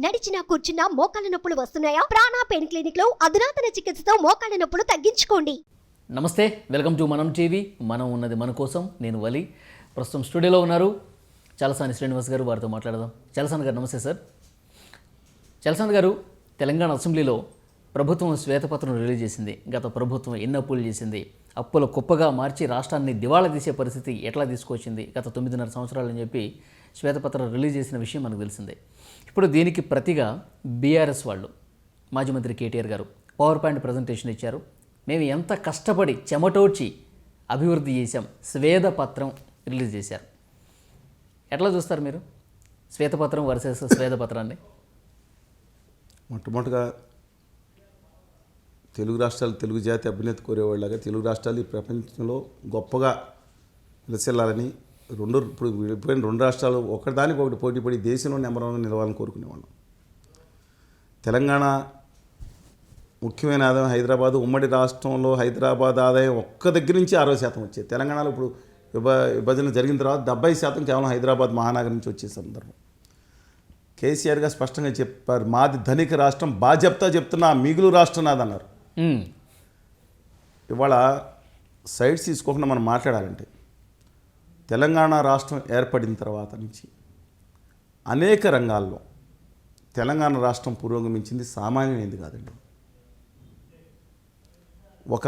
నడిచినా కూర్చున్నా మోకాళ్ళ నొప్పులు వస్తున్నాయా? ప్రాణా పెయిన్ క్లినిక్లో అధునాతన చికిత్సతో మోకాళ్ళ నొప్పులు తగ్గించుకోండి. నమస్తే వెల్కమ్ టు మనం టీవీ. మనం ఉన్నది మన కోసం నేను వలి. ప్రస్తుతం స్టూడియోలో ఉన్నారు చలసాని శ్రీనివాస్ గారు వారితో మాట్లాడదాం. చలసాని గారు నమస్తే సార్. చలసాని గారు తెలంగాణ అసెంబ్లీలో ప్రభుత్వం శ్వేతపత్రం రిలీజ్ చేసింది. గత ప్రభుత్వం ఎన్ని అప్పులు చేసింది. అప్పుల కుప్పగా మార్చి రాష్ట్రాన్ని దివాళా తీసే పరిస్థితి ఎట్లా తీసుకొచ్చింది? గత తొమ్మిదిన్నర సంవత్సరాలని చెప్పి శ్వేతపత్రం రిలీజ్ చేసిన విషయం మనకు తెలిసిందే. ఇప్పుడు దీనికి ప్రతిగా బీఆర్ఎస్ వాళ్ళు మాజీ మంత్రి కేటీఆర్ గారు పవర్ పాయింట్ ప్రజెంటేషన్ ఇచ్చారు. మేము ఎంత కష్టపడి చెమటోడ్చి అభివృద్ధి చేశాం శ్వేతపత్రం రిలీజ్ చేశారు. ఎట్లా చూస్తారు మీరు? శ్వేతపత్రం వర్సెస్ శ్వేతపత్రాన్ని? మొట్టమొదటిగా తెలుగు రాష్ట్రాలు తెలుగు జాతి అభ్యున్నతి కోరేవాళ్ళగా తెలుగు రాష్ట్రాలు ఈ ప్రపంచంలో గొప్పగా విలసిల్లాలని రెండు ఇప్పుడు విడిపోయిన రెండు రాష్ట్రాలు ఒకదానికి ఒకటి పోటీ పడి దేశంలో నెంబర్ వన్ నిలవాలని కోరుకునేవాళ్ళం. తెలంగాణ ముఖ్యమైన ఆదాయం హైదరాబాద్ ఉమ్మడి రాష్ట్రంలో హైదరాబాద్ ఆదాయం ఒక్క దగ్గర నుంచి అరవై శాతం వచ్చేది. తెలంగాణలో ఇప్పుడు విభ విభజన జరిగిన తర్వాత డెబ్బై శాతం కేవలం హైదరాబాద్ మహానగరం నుంచి వచ్చే సందర్భం. కేసీఆర్ గారు స్పష్టంగా చెప్పారు మాది ధనిక రాష్ట్రం బాధ్యత చెప్తున్నా మిగులు రాష్ట్రం నాదన్నారు. ఇవాళ సైడ్స్ తీసుకోకుండా మనం మాట్లాడాలంటే తెలంగాణ రాష్ట్రం ఏర్పడిన తర్వాత నుంచి అనేక రంగాల్లో తెలంగాణ రాష్ట్రం పురోగమించింది సామాన్యమైనది కాదండి. ఒక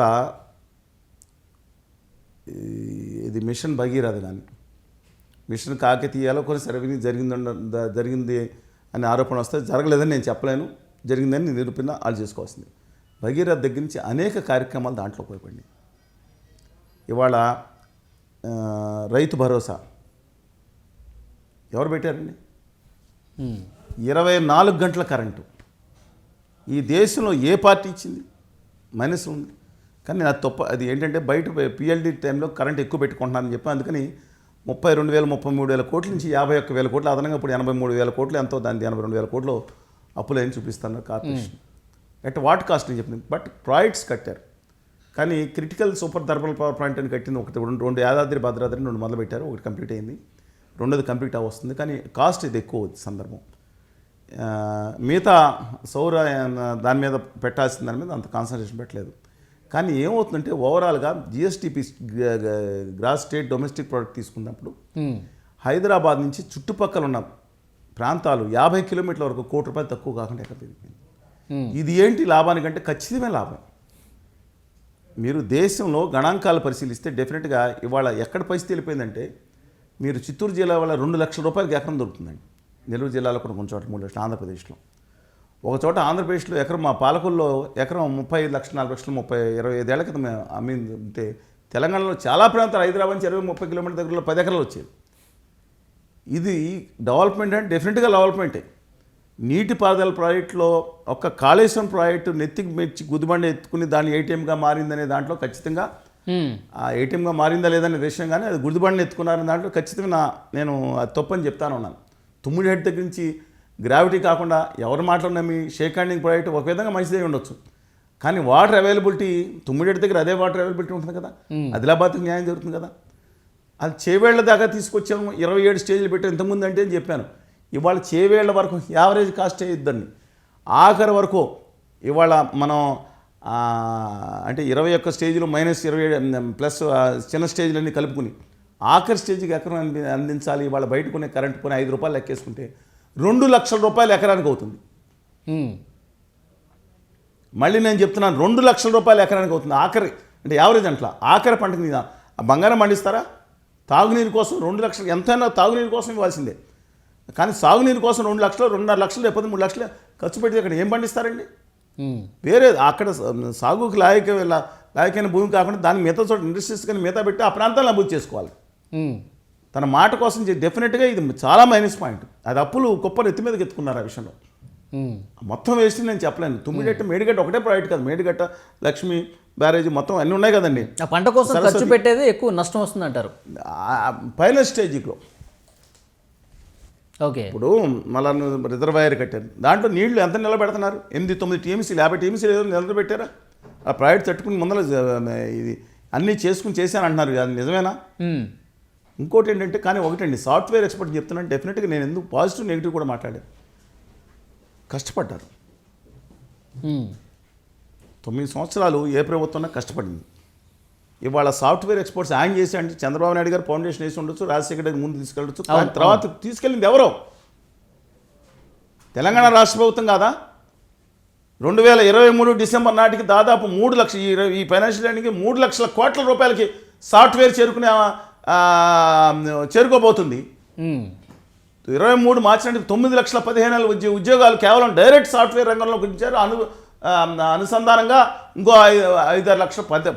ఇది మిషన్ భగీరథ కానీ మిషన్ కాకతీయాలో కొన్ని సర్వీని జరిగింది జరిగింది అనే ఆరోపణ వస్తే జరగలేదని నేను చెప్పలేను జరిగిందని నిరూపణ వాళ్ళు చేసుకోవాల్సింది. భగీరథ దగ్గర నుంచి అనేక కార్యక్రమాలు దాంట్లో ఉపయోగపడినాయి ఇవాళ రైతు భరోసా. ఎవరు పెట్టారండి. ఇరవై నాలుగు గంటల కరెంటు. ఈ దేశంలో ఏ పార్టీ ఇచ్చింది? మైనస్ ఉంది. కానీ అది తప్ప అది ఏంటంటే బయట పిఎల్డి టైంలో కరెంట్ ఎక్కువ పెట్టుకుంటున్నానని చెప్పి అందుకని ముప్పై రెండు వేల ముప్పై మూడు వేల కోట్ల నుంచి యాభై ఒక్క వేల కోట్లు అదనంగా ఇప్పుడు ఎనభై మూడు వేల కోట్లు ఎంతో దాని ఎనభై రెండు వేల కోట్లు అప్పులేని చూపిస్తున్నారు కార్పొరేషన్. అట్ వాట్ కాస్ట్ అని చెప్పింది బట్ ప్రాజెక్ట్స్ కట్టారు. కానీ critical super thermal power plant అని కట్టింది ఒకటి రెండు రెండు యాదాద్రి భద్రాద్రి రెండు మొదలు పెట్టారు ఒకటి కంప్లీట్ అయింది. రెండోది కంప్లీట్ అవ్వస్తుంది కానీ కాస్ట్ ఇది ఎక్కువ సందర్భం. మిగతా సౌర దాని మీద పెట్టాల్సిన దాని మీద అంత కాన్సన్ట్రేషన్ పెట్టలేదు. కానీ ఏమవుతుందంటే ఓవరాల్గా GSDP gross state domestic product తీసుకున్నప్పుడు. హైదరాబాద్ నుంచి చుట్టుపక్కల ఉన్న ప్రాంతాలు యాభై కిలోమీటర్ల వరకు కోటి రూపాయలు తక్కువ కాకుండా ఎక్కడ పెరిగిపోయింది. ఇది ఏంటి లాభానికంటే ఖచ్చితమైన లాభం. మీరు దేశంలో గణాంకాలు పరిశీలిస్తే డెఫినెట్గా ఇవాళ ఎక్కడ పరిస్థితి వెళ్ళిపోయిందంటే మీరు చిత్తూరు జిల్లా వల్ల రెండు లక్షల రూపాయలకి ఎకరం దొరుకుతుందండి. నెల్లూరు జిల్లాలో కూడా కొంచెం చోట మూడు లక్షలు ఆంధ్రప్రదేశ్లో. ఒక చోట ఆంధ్రప్రదేశ్లో ఎకరం మా పాలకుల్లో ఎకరం ముప్పై ఐదు లక్షల నాలుగు లక్షలు ముప్పై ఇరవై ఐదేళ్ళ క్రితం అమ్మింటే తెలంగాణలో చాలా ప్రాంతాలు హైదరాబాద్ నుంచి ఇరవై ముప్పై కిలోమీటర్ దగ్గరలో పది ఎకరాలు వచ్చేది ఇది డెవలప్మెంట్ అంటే డెఫినెట్గా డెవలప్మెంటే. నీటిపారుదల ప్రాజెక్టులో ఒక కాళేశ్వరం ప్రాజెక్టు నెత్తికి మెచ్చి గుదిబండ ఎత్తుకుని దాన్ని ఏటీఎంగా మారిందనే దాంట్లో ఖచ్చితంగా. ఆ ఏటీఎంగా మారిందా లేదనే విషయం కానీ అది గుదిబండని ఎత్తుకున్నారనే దాంట్లో ఖచ్చితంగా నా నేను అది తప్పని చెప్తాను ఉన్నాను తుమ్మిడి హెడ్ దగ్గర నుంచి గ్రావిటీ కాకుండా ఎవరు మాటలు నమ్మి షేక్ హ్యాండింగ్ ప్రాజెక్ట్ ఒక విధంగా మంచిదే ఉండొచ్చు. కానీ వాటర్ అవైలబిలిటీ తుమ్మిడి హెడ్ దగ్గర అదే వాటర్ అవైలబిలిటీ ఉంటుంది కదా. ఆదిలాబాద్కి న్యాయం జరుగుతుంది కదా. అది చేవేళ్ళ దాకా తీసుకొచ్చాము ఇరవై ఏడు స్టేజ్లు పెట్టాం ఇంతకుముందు అంటే అని చెప్పాను. ఇవాళ చేవేళ్ళ వరకు యావరేజ్ కాస్ట్ ఇద్దండి. ఆఖరి వరకు ఇవాళ మనం అంటే ఇరవై ఒక్క స్టేజ్లో మైనస్ ఇరవై ఏడు ప్లస్ చిన్న స్టేజ్లన్నీ కలుపుకుని ఆఖరి స్టేజ్కి ఎకరం అంది- అందించాలి ఇవాళ బయట కొనే కరెంట్ కొని ఐదు రూపాయలు లెక్కేసుకుంటే రెండు లక్షల రూపాయలు ఎకరానికి అవుతుంది. మళ్ళీ నేను చెప్తున్నాను రెండు లక్షల రూపాయలు ఎకరానికి అవుతుంది. ఆఖరి అంటే యావరేజ్ అంట్లా ఆఖరి పంటకి బంగారం పండిస్తారా? తాగునీరు కోసం రెండు లక్షలు ఎంతైనా తాగునీరు కోసం ఇవ్వాల్సిందే. కానీ సాగునీరు కోసం రెండు లక్షలు రెండున్నర లక్షలు లేకపోతే మూడు లక్షలు ఖర్చు పెడితే అక్కడ ఏం పండిస్తారండి. వేరే అక్కడ సాగుకి లాయక లాయకైన భూమి కాకుండా దాన్ని మిగతా చోట ఇండస్ట్రీస్ కానీ మిగతా పెట్టి ఆ ప్రాంతాలను అభివృద్ధి చేసుకోవాలి. తన మాట కోసం డెఫినెట్గా ఇది చాలా మైనస్ పాయింట్. అది అప్పులు కుప్పలు ఎత్తి మీదకి ఎత్తుకున్నారు ఆ విషయంలో. మొత్తం వేస్ట్ నేను చెప్పలేను. తుమ్మిడెట్ట మేడిగట్ట ఒకటే ప్రాజెక్ట్ కాదు. మేడిగట్ట లక్ష్మి బ్యారేజ్ మొత్తం అన్నీ ఉన్నాయి కదండి. ఆ పంట కోసం ఖర్చు. పెట్టేదే ఎక్కువ నష్టం వస్తుంది అంటారు పైలట్ స్టేజ్లో ఓకే. ఇప్పుడు మళ్ళా రిజర్వాయర్ కట్టారు. దాంట్లో నీళ్ళు ఎంత నిలబెడుతున్నారు? ఎనిమిది తొమ్మిది టీఎంసీలు యాభై టీఎంసీలు ఏదో నిలబెట్టారా? ఆ ప్రాజెక్ట్ తట్టుకుని ముందర ఇది అన్నీ చేసుకుని చేశాను అంటున్నారు అది నిజమేనా. ఇంకోటి ఏంటంటే కానీ ఒకటండి సాఫ్ట్వేర్ ఎక్స్పర్ట్ చెప్తున్నాను. డెఫినెట్గా నేను ఎందుకు పాజిటివ్ నెగిటివ్ కూడా మాట్లాడాను కష్టపడ్డారు. తొమ్మిది సంవత్సరాలు ఏ ప్రభుత్వం కష్టపడింది. ఇవాళ సాఫ్ట్వేర్ ఎక్స్పోర్ట్స్ హ్యాంగ్ చేసి అంటే చంద్రబాబు నాయుడు గారు ఫౌండేషన్ వేసి ఉండొచ్చు రాజశేఖర రెడ్డి ముందు తీసుకెళ్ళొచ్చు. తర్వాత తీసుకెళ్ళింది ఎవరో? తెలంగాణ రాష్ట్ర ప్రభుత్వం కాదా? రెండు వేల ఇరవై మూడు డిసెంబర్ నాటికి దాదాపు మూడు లక్షల ఈ ఫైనాన్షియల్ ఇయర్కి మూడు లక్షల కోట్ల రూపాయలకి సాఫ్ట్వేర్ చేరుకునే చేరుకోబోతుంది. ఇరవై మూడు మార్చి నాటికి తొమ్మిది లక్షల పదిహేను ఉద్యోగాలు కేవలం డైరెక్ట్ సాఫ్ట్వేర్ రంగంలో గురించారు అను అనుసంధానంగా ఇంకో ఐదు ఐదారు లక్షలు పది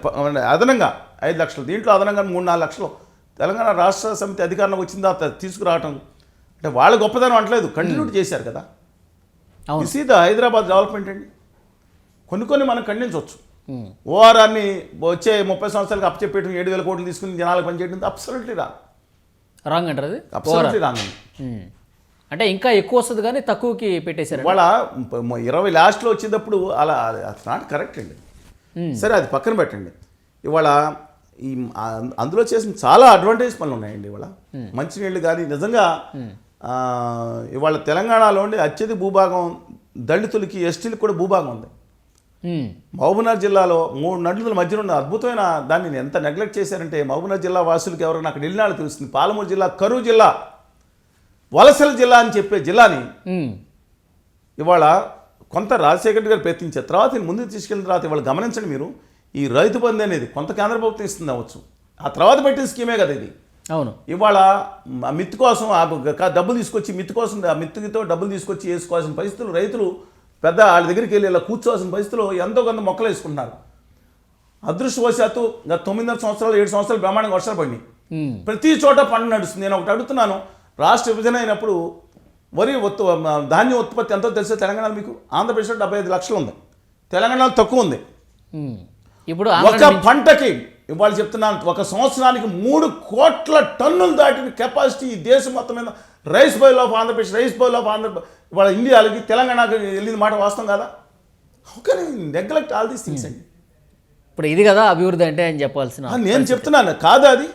అదనంగా ఐదు లక్షలు. దీంట్లో అదనంగా మూడు నాలుగు లక్షలు. తెలంగాణ రాష్ట్ర సమితి అధికారంలోకి వచ్చిన తర్వాత తీసుకురావటం అంటే వాళ్ళ గొప్పదనం అంటలేదు. కంటిన్యూ చేశారు కదా. దిస్ ద హైదరాబాద్ డెవలప్మెంట్ అండి. కొన్ని కొన్ని మనం ఖండించవచ్చు. ఓఆర్ఆర్ని వచ్చే ముప్పై సంవత్సరాలకు అప్పచెప్పేయడం ఏడు వేల కోట్లు తీసుకుని జనాలకు పనిచేయడం అబ్సల్యూట్లీ రా రాంగ్ అంటారు అది? Absolutely wrong. అంటే ఇంకా ఎక్కువ వస్తుంది కానీ తక్కువకి పెట్టేశారు. వాళ్ళ ఇరవై లాస్ట్లో వచ్చేటప్పుడు అలా అట్స్ నాట్ కరెక్ట్ అండి. సరే అది పక్కన పెట్టండి. ఇవాళ ఈ అందులో చేసిన చాలా అడ్వాంటేజ్ పనులు ఉన్నాయండి ఇవాళ. మంచినీళ్ళు కానీ నిజంగా ఆ, ఇవాళ తెలంగాణలోని అత్యధిక భూభాగం దళితులకి ఎస్టీలకు కూడా భూభాగం ఉంది. మహబూబ్నగర్ జిల్లాలో మూడు నదుల మధ్యన ఉన్న అద్భుతమైన దాన్ని ఎంత నెగ్లెక్ట్ చేశారంటే మహబూబ్నగర్ జిల్లా వాసులకు ఎవరైనా అక్కడ వెళ్ళిన తెలుస్తుంది. పాలమూరు జిల్లా కరూరు జిల్లా వలసల జిల్లా అని చెప్పే జిల్లాని. ఇవాళ కొంత రాజశేఖర గారు ప్రయత్నించారు తర్వాత ముందుకు తీసుకెళ్ళిన తర్వాత ఇవాళ గమనించండి మీరు ఈ రైతు బంధు అనేది కొంత కేంద్ర ప్రభుత్వం ఇస్తుంది అవ్వచ్చు. ఆ తర్వాత పెట్టిన స్కీమే కదా ఇది. అవును. ఇవాళ మిత్తు కోసం డబ్బులు తీసుకొచ్చి మిత్తు కోసం ఆ మిత్తుతో డబ్బులు తీసుకొచ్చి వేసుకోవాల్సిన పరిస్థితులు రైతులు పెద్ద వాళ్ళ దగ్గరికి వెళ్ళి ఇలా కూర్చోవాల్సిన పరిస్థితులు ఎంతో కొంత మొక్కలు వేసుకుంటున్నారు. అదృష్టవశాత్తు గత తొమ్మిదిన్నర సంవత్సరాలు ఏడు సంవత్సరాలు బ్రహ్మాండంగా వర్షాలు పడినాయి. ప్రతి చోట పంట నడుస్తుంది. నేను ఒకటి అడుగుతున్నాను. రాష్ట్ర విభజన అయినప్పుడు వరి ఉత్ ధాన్యం ఉత్పత్తి ఎంతో తెలుసా తెలంగాణలో మీకు? ఆంధ్రప్రదేశ్లో డెబ్బై ఐదు లక్షలు ఉంది. తెలంగాణలో తక్కువ ఉంది. ఇప్పుడు ఒక పంటకి ఇవాళ చెప్తున్నాను ఒక సంవత్సరానికి మూడు కోట్ల టన్నులు దాటిన కెపాసిటీ ఈ దేశం మొత్తం మీద. Rice bowl of Andhra Pradesh rice bowl of Andhra ఇవాళ ఇండియాలకి తెలంగాణకి వెళ్ళిన మాట వాస్తవం కదా? Okay neglect all these things అండి? ఇప్పుడు ఇది కదా అభివృద్ధి అంటే అని చెప్పాల్సిన నేను చెప్తున్నాను కాదా అది.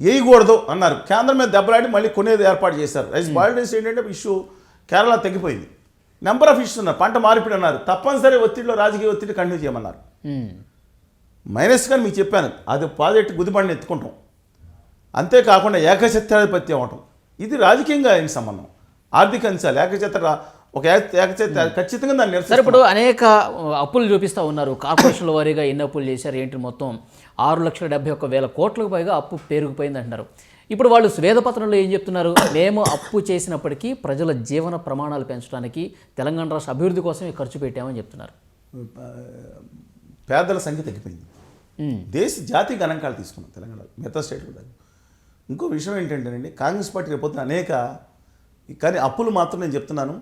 వేయకూడదు అన్నారు. కేంద్రం మీద దెబ్బలాడి మళ్ళీ కొనేది ఏర్పాటు చేశారు. రైస్ బాయిల్డేస్ ఏంటంటే ఇష్యూ కేరళ తగ్గిపోయింది నెంబర్ ఆఫ్ ఇష్యూస్ ఉన్నారు. పంట మార్పిడి అన్నారు. తప్పనిసరి ఒత్తిడిలో రాజకీయ ఒత్తిడి కంటిన్యూ చేయమన్నారు. మైనస్ కానీ మీకు చెప్పాను. అది ప్రాజెక్ట్ గుదిబండిని ఎత్తుకుంటాం. అంతేకాకుండా ఏకఛత్రాధిపత్యం అవటం. ఇది రాజకీయంగా అయిన సంబంధం? ఆర్థిక అంశాలు. ఏకఛత్ర ఒక ఏకఛత్ర ఖచ్చితంగా దాన్ని సరే నిరసిస్తాం. ఇప్పుడు అనేక అప్పులు చూపిస్తూ ఉన్నారు. కార్పొరేషన్ల వారీగా ఎన్ని అప్పులు చేశారు ఏంటి మొత్తం? ఆరు లక్షల డెబ్బై ఒక్క వేల కోట్లకు పైగా అప్పు పెరిగిపోయింది అంటున్నారు. ఇప్పుడు వాళ్ళు స్వేదపత్రంలో ఏం చెప్తున్నారు? మేము అప్పు చేసినప్పటికీ ప్రజల జీవన ప్రమాణాలు పెంచడానికి తెలంగాణ రాష్ట్ర అభివృద్ధి కోసమే ఖర్చు పెట్టామని చెప్తున్నారు. పేదల సంఖ్య తగ్గిపోయింది. ఉమ్. దేశ జాతీయ గణాంకాలు తీసుకున్నాం తెలంగాణలో మిగతా స్టేట్ కూడా. ఇంకో విషయం ఏంటంటేనండి కాంగ్రెస్ పార్టీ రేపొద్దున అనేక కానీ అప్పులు మాత్రం నేను చెప్తున్నాను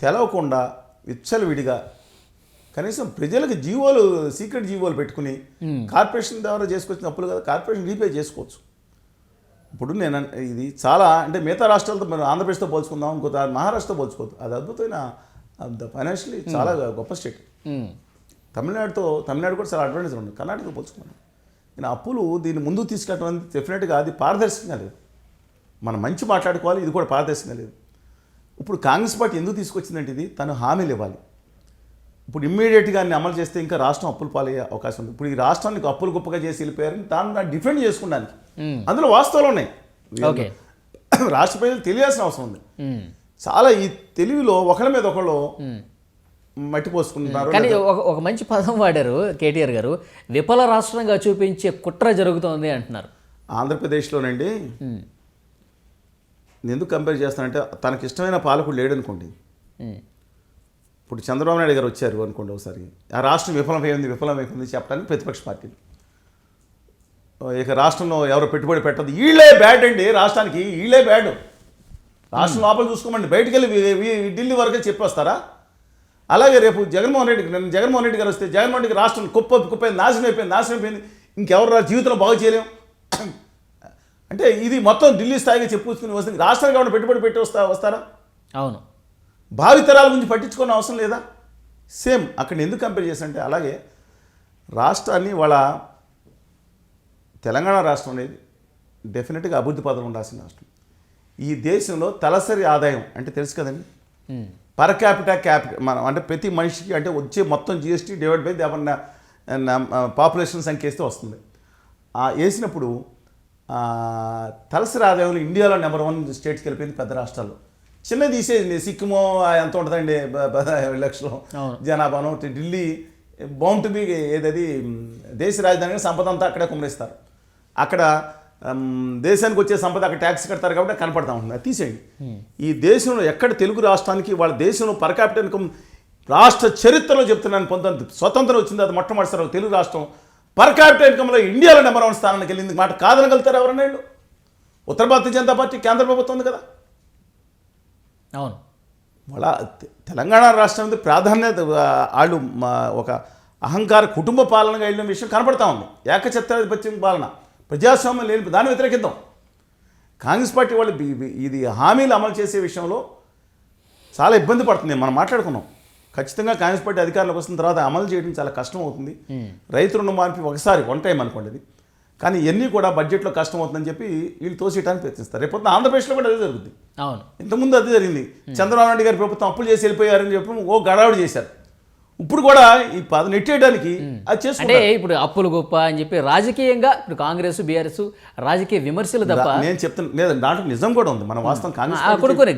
తెలవకుండా విచ్చలవిడిగా కనీసం ప్రజలకు జీవోలు సీక్రెట్ జీవోలు పెట్టుకుని కార్పొరేషన్ ద్వారా చేసుకొచ్చిన అప్పులు కదా కార్పొరేషన్ రీపే చేసుకోవచ్చు. ఇప్పుడు నేను ఇది చాలా అంటే మిగతా రాష్ట్రాలతో మనం ఆంధ్రప్రదేశ్తో పోల్చుకుందాం ఇంకో దా- మహారాష్ట్రతో పోల్చుకోవద్దు. అది అద్భుతమైన ఫైనాన్షియలీ చాలా గొప్ప స్టేట్. తమిళనాడుతో తమిళనాడు కూడా చాలా అడ్వాంటేజ్ ఉంది. కర్ణాటక పోల్చుకున్నాను. నేను అప్పులు దీన్ని ముందుకు తీసుకెళ్ళడం అనేది డెఫినెట్గా అది పారదర్శకంగా లేదు. మనం మంచి మాట్లాడుకోవాలి ఇది కూడా పారదర్శకంగా లేదు. ఇప్పుడు కాంగ్రెస్ పార్టీ ఎందుకు తీసుకొచ్చిందంటే ఇది? తను హామీలు ఇవ్వాలి. ఇప్పుడు ఇమ్మీడియట్గా అన్ని అమలు చేస్తే ఇంకా రాష్ట్రం అప్పులు పాలయ్యే అవకాశం ఉంది. ఇప్పుడు ఈ రాష్ట్రానికి అప్పులు గొప్పగా చేసి వెళ్ళిపోయారని దాన్ని డిఫెండ్ చేసుకోవడానికి. అందులో వాస్తవాలు ఉన్నాయి. ఓకే. రాష్ట్ర ప్రజలు తెలియాల్సిన అవసరం ఉంది. చాలా ఈ తెలివిలో ఒకళ్ళ మీద ఒకళ్ళు మట్టి పోసుకుంటున్నారు. కానీ ఒక మంచి పదం వాడారు కేటీఆర్ గారు. విఫల రాష్ట్రంగా చూపించే కుట్ర జరుగుతోంది అంటున్నారు. ఆంధ్రప్రదేశ్లోనండి. నేను ఎందుకు కంపేర్ చేస్తానంటే తనకి ఇష్టమైన పాలకుడు లేడనుకోండి. ఇప్పుడు చంద్రబాబు నాయుడు గారు వచ్చారు అనుకోండి ఒకసారి. ఆ రాష్ట్రం విఫలమైంది విఫలమైంది చెప్పడానికి ప్రతిపక్ష పార్టీలు. ఇక రాష్ట్రంలో ఎవరు పెట్టుబడి పెట్టదు వీళ్ళే బ్యాడ్ అండి. రాష్ట్రానికి వీళ్ళే బ్యాడ్ రాష్ట్రం లోపల చూసుకోమండి. బయటికి వెళ్ళి ఢిల్లీ వరకే చెప్పొస్తారా? అలాగే రేపు జగన్మోహన్ రెడ్డికి నేను జగన్మోహన్ రెడ్డి గారు వస్తే జగన్మోహన్ రెడ్డికి రాష్ట్రం కుప్ప కుప్పైంది నాశనం అయిపోయింది నాశనం అయిపోయింది. ఇంకెవరు జీవితంలో బాగు చేయలేం? అంటే ఇది మొత్తం ఢిల్లీ స్థాయిగా చెప్పుకుని వస్తుంది. రాష్ట్రానికి ఏమైనా పెట్టుబడి పెట్టి వస్తా వస్తారా? అవును. భావితరాల గురించి పట్టించుకునే అవసరం లేదా? సేమ్ అక్కడ ఎందుకు కంపేర్ చేశానంటే అలాగే రాష్ట్రాన్ని వాళ్ళ తెలంగాణ రాష్ట్రం అనేది డెఫినెట్గా అభివృద్ధి పదం ఉండాల్సిన రాష్ట్రం. ఈ దేశంలో తలసరి ఆదాయం అంటే తెలుసు కదండి. పర్ క్యాపిటా క్యాపిట మనం అంటే ప్రతి మనిషికి అంటే వచ్చే మొత్తం జిఎస్టీ డివైడ్ బై ఏమన్నా పాపులేషన్ సంఖ్య వేస్తే వస్తుంది. ఆ వేసినప్పుడు ఆ, తలసరి ఆదాయంలో ఇండియాలో నెంబర్ వన్ స్టేట్స్కి వెళ్ళిపోయింది పెద్ద రాష్ట్రాల్లో. చిన్నది తీసేయండి సిక్కిమో ఎంత ఉంటుందండి లక్షలు. జనాభాను ఢిల్లీ బౌండ్ బి ఏదది దేశ రాజధాని సంపద అంతా అక్కడే కుమ్మరిస్తారు. అక్కడ దేశానికి వచ్చే సంపద అక్కడ ట్యాక్స్ కడతారు కాబట్టి కనపడతా ఉంటుంది. అది తీసేయండి. ఈ దేశంలో ఎక్కడ తెలుగు రాష్ట్రానికి వాళ్ళ దేశంలో పర్ క్యాపిటల్ ఇన్కమ్ రాష్ట్ర చరిత్రలో చెప్తున్నాను పొందుతుంది స్వతంత్రం వచ్చింది అది మొట్టమొదటిసారి తెలుగు రాష్ట్రం. పర్ క్యాపిటల్ ఇన్కంలో ఇండియాలో నెంబర్ వన్ స్థానానికి వెళ్ళింది. మాట కాదనగలుగుతారు ఎవరన్నా వీళ్ళు? ఉత్తర భారతీయ జనతా పార్టీ కేంద్ర ప్రభుత్వం ఉంది కదా. అవును. వాళ్ళ తెలంగాణ రాష్ట్రం మీద ప్రాధాన్యత వాళ్ళు మా ఒక అహంకార కుటుంబ పాలనగా వెళ్ళిన విషయం కనపడతా ఉంది. ఏకఛత్రాధిపత్యం పాలన ప్రజాస్వామ్యం లేని దాన్ని వ్యతిరేకిద్దాం. కాంగ్రెస్ పార్టీ వాళ్ళు ఇది హామీలు అమలు చేసే విషయంలో చాలా ఇబ్బంది పడుతుంది. మనం మాట్లాడుకున్నాం. ఖచ్చితంగా కాంగ్రెస్ పార్టీ అధికారంలోకి వస్తున్న తర్వాత అమలు చేయడం చాలా కష్టం అవుతుంది. రైతు రుణమాఫీ ఒకసారి వన్ టైం అనుకోండి కానీ ఇవన్నీ కూడా బడ్జెట్లో కష్టం అవుతుందని చెప్పి వీళ్ళు తోసేయడానికి ప్రయత్నిస్తారు. రేపు ఆంధ్రప్రదేశ్లో కూడా అదే జరుగుతుంది అవును. ఇంతకుముందు అది జరిగింది. చంద్రబాబు నాయుడు గారి ప్రభుత్వం అప్పులు చేసి వెళ్ళిపోయారని చెప్పి ఓ గడావుడు చేశారు. ఇప్పుడు కూడా ఈ పద నెట్టేయడానికి అది అంటే చేసుకుంటారు ఇప్పుడు అప్పులు గొప్ప అని చెప్పి రాజకీయంగా ఇప్పుడు కాంగ్రెస్ బీఆర్ఎస్ రాజకీయ విమర్శలు తప్ప నేను చెప్తున్నా లేదు దాంట్లో నిజం కూడా ఉంది. మనం వాస్తవం కాంగ్రెస్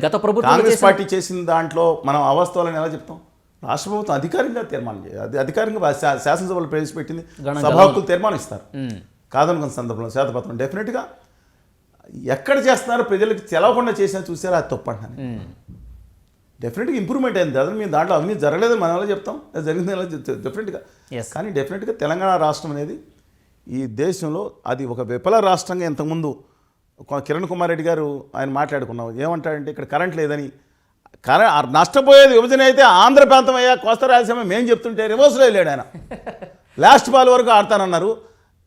గత ప్రభుత్వంలో కాంగ్రెస్ పార్టీ చేసిన దాంట్లో మనం అవాస్తవాలని ఎలా చెప్తాం? రాష్ట్ర ప్రభుత్వం అధికారికంగా తీర్మానం చేయాలి. అది అధికారికంగా శాసనసభలో ప్రవేశపెట్టింది. సభాకులు తీర్మానం ఇస్తారు ఉమ్. కాదనుకున్న సందర్భంలో శ్వేతపత్రం డెఫినెట్గా ఎక్కడ చేస్తున్నారో ప్రజలకు తెలవకుండా చేసినా చూసారా అది తప్పు అంటాను. డెఫినెట్గా ఇంప్రూవ్మెంట్ అయింది. అదే మేము దాంట్లో అవినీతి జరగలేదని మనం ఎలా చెప్తాం? అది జరిగింది ఎలా చెప్తాం డెఫినెట్గా. కానీ డెఫినెట్గా తెలంగాణ రాష్ట్రం అనేది ఈ దేశంలో అది ఒక విఫల రాష్ట్రంగా ఇంతకుముందు కిరణ్ కుమార్ రెడ్డి గారు ఆయన మాట్లాడుకున్నాం. ఏమంటాడంటే ఇక్కడ కరెంట్ లేదని ఆ నష్టపోయేది విభజన అయితే ఆంధ్ర ప్రాంతం అయ్యా కోస్తా రాయలసీమ మేము చెప్తుంటే రివర్స్లో వెళ్ళాడు ఆయన. లాస్ట్ బాల్ వరకు ఆడతానన్నారు.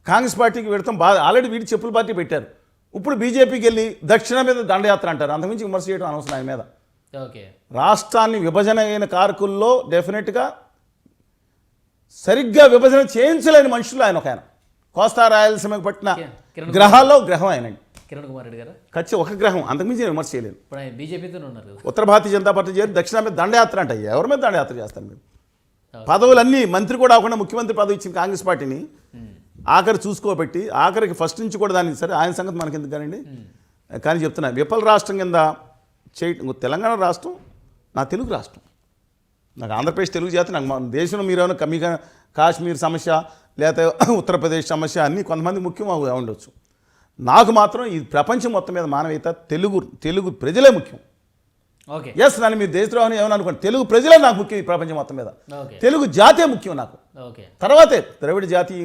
కాంగ్రెస్ పార్టీకి పెడతాం బాగా ఆల్రెడీ వీడి చెప్పుల పార్టీ పెట్టారు. ఇప్పుడు బీజేపీకి వెళ్ళి దక్షిణ మీద దండయాత్ర అంటారు. అంతకుమించి విమర్శ చేయడం అనవసరం ఆయన మీద. ఓకే. రాష్ట్రాన్ని విభజన అయిన కారకుల్లో డెఫినెట్గా సరిగ్గా విభజన చేయించలేని మనుషులు ఆయన ఒక ఆయన. కోస్తా రాయలసీమకు పట్టిన గ్రహాల్లో గ్రహం ఆయనండి. కిరణ్ కుమార్ రెడ్డి గారు? ఖచ్చి ఒక గ్రహం. అంతకుమించి నేను విమర్శ చేయలేను ఇప్పుడు ఆయన బీజేపీతో ఉన్నారు కదా. ఉత్తర భారతీయ జనతా పార్టీ చేరి దక్షిణ మీద దండయాత్ర అంట. ఎవరి మీద దండయాత్ర చేస్తారు మీరు? పదవులన్నీ మంత్రి కూడా అవ్వకుండా ముఖ్యమంత్రి పదవి ఇచ్చిన కాంగ్రెస్ పార్టీని ఆఖరి చూసుకోబెట్టి ఆఖరికి ఫస్ట్ నుంచి కూడా దానికి సరే ఆయన సంగతి మనకి ఎందుకు కానండి కానీ చెప్తున్నా విఫల రాష్ట్రం కింద చేయ తెలంగాణ రాష్ట్రం నా తెలుగు రాష్ట్రం. నాకు ఆంధ్రప్రదేశ్ తెలుగు జాతి నాకు మా దేశంలో మీరేమైనా కమ్మి కాశ్మీర్ సమస్య లేకపోతే ఉత్తరప్రదేశ్ సమస్య అన్నీ కొంతమంది ముఖ్యం ఉండొచ్చు. నాకు మాత్రం ఈ ప్రపంచం మొత్తం మీద మానవీయత తెలుగు తెలుగు ప్రజలే ముఖ్యం. ఓకే. ఎస్ నన్ను మీరు దేశద్రోహం ఏమని అనుకోండి తెలుగు ప్రజలే నాకు ముఖ్యం ఈ ప్రపంచం మొత్తం మీద. తెలుగు జాతే ముఖ్యం నాకు. ఓకే. తర్వాతే ద్రవిడ జాతి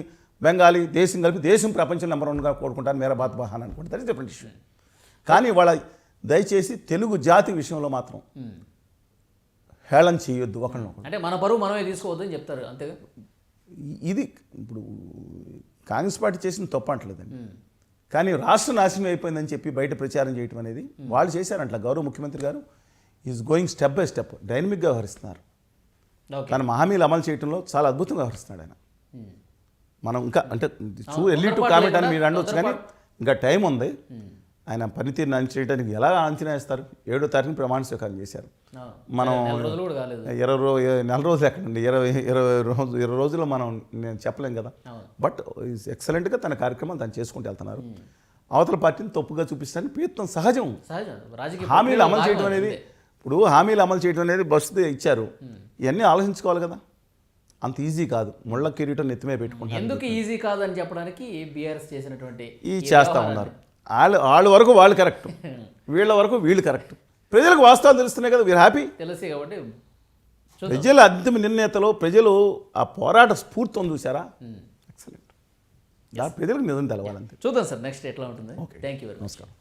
బెంగాలీ దేశం కలిపి దేశం ప్రపంచం నెంబర్ వన్గా కోరుకుంటాను మేరా బాత్ బహాన్ అనుకుంటారు. దట్ ఇస్ డిఫరెంట్ ఇష్యూ కానీ వాళ్ళ దయచేసి తెలుగు జాతి విషయంలో మాత్రం హేళన చేయొద్దు ఒకరినొకరు అంటే మన పరువు మనమే తీసుకోవద్దు అని చెప్తారు అంతేగా ఇది ఇప్పుడు కాంగ్రెస్ పార్టీ చేసిన తప్పు అంటలేదండి. కానీ రాష్ట్ర నాశనం అయిపోయిందని చెప్పి బయట ప్రచారం చేయటం అనేది వాళ్ళు చేశారంట గౌరవ ముఖ్యమంత్రి గారు is going step by step డైనమిక్గా వ్యవహరిస్తున్నారు. తన హామీలు అమలు చేయడంలో చాలా అద్భుతంగా వ్యవహరిస్తున్నాడు ఆయన. మనం ఇంకా అంటే చూ ఎల్లి టు కామెంట్ అని మీరు అనొచ్చు కానీ ఇంకా టైం ఉంది. ఆయన పనితీరుని అంచనా చేయడానికి ఎలా అంచనా వేస్తారు? ఏడో తారీఖున ప్రమాణ స్వీకారం చేశారు. మనం ఇరవై రో నెల రోజులు ఎక్కడండి? ఇరవై ఇరవై రోజు ఇరవై రోజుల్లో మనం నేను చెప్పలేం కదా. బట్ ఎక్సలెంట్గా తన కార్యక్రమాలు తను చేసుకుంటూ వెళ్తున్నారు. అవతల పార్టీని తప్పుగా చూపించడానికి ప్రయత్నం సహజం. హామీలు అమలు చేయడం అనేది. ఇప్పుడు హామీలు అమలు చేయడం అనేది బస్సు ఇచ్చారు. ఇవన్నీ ఆలోచించుకోవాలి కదా. అంత ఈజీ కాదు. ముళ్ళ కిరీటం నెత్తిమే పెట్టుకుంటారు ఎందుకు ఈజీ కాదని చెప్పడానికి బీఆర్ఎస్ చేసినటువంటి ఈ చేస్తా. ఉన్నారు. వాళ్ళు వాళ్ళ వరకు వాళ్ళు కరెక్ట్. వీళ్ళ వరకు వీళ్ళు కరెక్ట్. ప్రజలకు వాస్తవాలు తెలుస్తున్నాయి కదా వీరు హ్యాపీ తెలుసు కాబట్టి ప్రజల అంతిమ నిర్ణేతలో ప్రజలు ఆ పోరాట స్ఫూర్తి చూసారా ఎక్సలెంట్ ప్రజలకు నిజం తెలవాలంతే. చూద్దాం సార్ నెక్స్ట్ ఎట్లా ఉంటుంది. థ్యాంక్ యూ వెరీ మచ్ నమస్కారం.